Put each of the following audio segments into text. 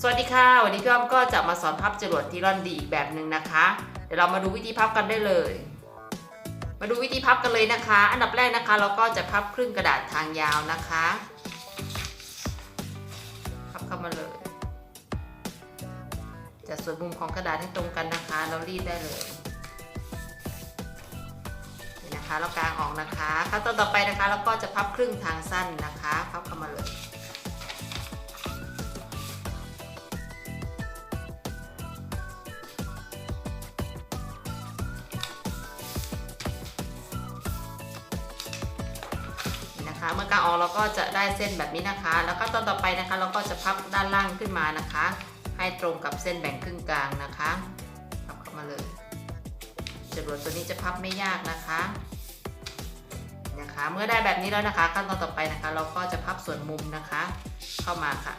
สวัสดีค่ะ วันนี้พี่อ้อมก็จะมาสอนพับจรวดที่รอนดีอีกแบบหนึ่งนะคะ เดี๋ยวเรามาดูวิธีพับกันได้เลย มาดูวิธีพับกันเลยนะคะ อันดับแรกนะคะ เราก็จะพับครึ่งกระดาษทางยาวนะคะ พับเข้ามาเลยจะส่วนมุมของกระดาษให้ตรงกันนะคะ เรารีดได้เลยนี่นะคะเรากางออกนะคะขั้นตอนต่อไปนะคะ เราก็จะพับครึ่งทางสั้นนะคะ พับเข้ามาเลย เมื่อกางออกเราก็จะได้เส้นแบบนี้นะคะ แล้วก็ตอนต่อไปนะคะ เราก็จะพับด้านล่างขึ้นมานะคะ ให้ตรงกับเส้นแบ่งครึ่งกลางนะคะพับเข้ามาเลยจรวดตัวนี้จะพับไม่ยากนะคะนะคะ เมื่อได้แบบนี้แล้วนะคะ ขั้นตอนต่อไปนะคะ เราก็จะพับส่วนมุมนะคะ เข้ามาค่ะ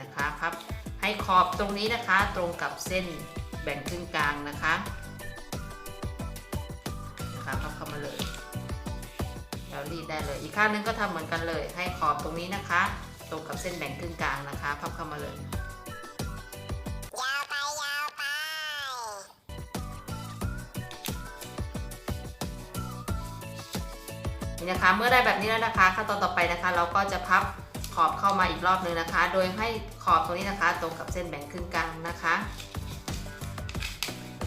นะคะพับให้ขอบตรงนี้นะคะ ตรงกับเส้นแบ่งครึ่งกลางนะคะนะคะพับเข้ามาเลย เรารีดได้เลย อีกข้างนึงก็ทำเหมือนกันเลย ให้ขอบตรงนี้นะคะ ตรงกับเส้นแบ่งครึ่งกลางนะคะพับเข้ามาเลยยาวไปยาวไปนี่นะคะ เมื่อได้แบบนี้แล้วนะคะขั้นตอนต่อไปนะคะ เราก็จะพับขอบเข้ามาอีกรอบหนึ่งนะคะ โดยให้ขอบตรงนี้นะคะ ตรงกับเส้นแบ่งครึ่งกลางนะคะ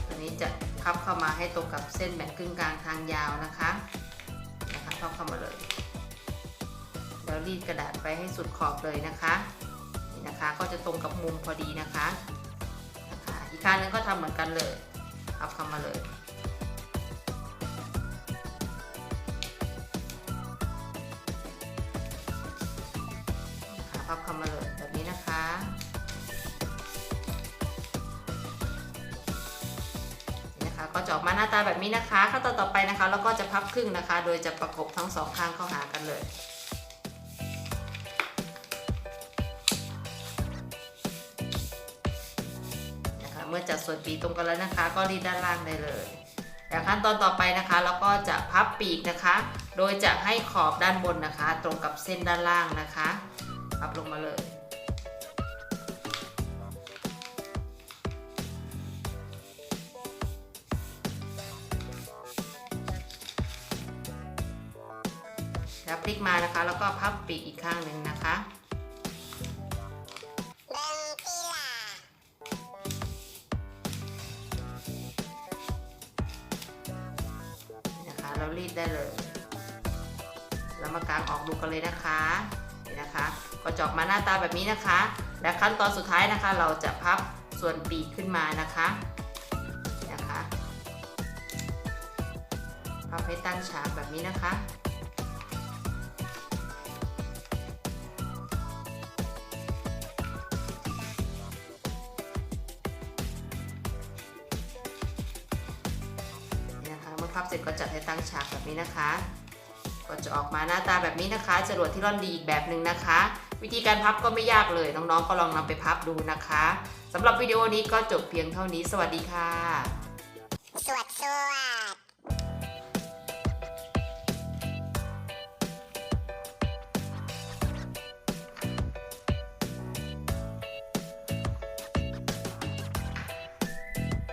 ตัวนี้จะพับเข้ามาให้ตรงกับเส้นแบ่งครึ่งกลางทางยาวนะคะ นะคะพับเข้ามาเลย แล้วรีดกระดาษไปให้สุดขอบเลยนะคะนี่นะคะก็จะตรงกับมุมพอดีนะคะนะคะอีกข้างนึงก็ทำเหมือนกันเลยเอาเข้ามาเลยค่ะพับเข้ามาเลย ออกมาหน้าตาแบบนี้นะคะขั้นตอนต่อไปนะคะเราก็จะพับครึ่งนะคะ โดยจะประกบทั้งสองข้างเข้าหากันเลยนะคะเมื่อจัดส่วนปีตรงกันแล้วนะคะ ก็รีดด้านล่างได้เลยแต่ขั้นตอนต่อไปนะคะเราก็จะพับปีกนะคะ โดยจะให้ขอบด้านบนนะคะ ตรงกับเส้นด้านล่างนะคะ พับลงมาเลย แล้วพลิกมานะคะ แล้วก็พับปีกอีกข้างหนึ่งนะคะนะคะ เรารีดได้เลย เรามากางออกดูกันเลยนะคะนี่นะคะก็จะอกมาหน้าตาแบบนี้นะคะ และขั้นตอนสุดท้ายนะคะ เราจะพับส่วนปีกขึ้นมานะคะนี่นะคะพับให้ตั้งฉากแบบนี้นะคะ พับเสร็จก็จัดให้ตั้งฉากแบบนี้นะคะ ก็จะออกมาหน้าตาแบบนี้นะคะจรวดที่ร่อนดีอีกแบบหนึ่งนะคะ วิธีการพับก็ไม่ยากเลยน้องๆ ก็ลองนำไปพับดูนะคะสำหรับวิดีโอนี้ก็จบเพียงเท่านี้ สวัสดีค่ะสวัสดี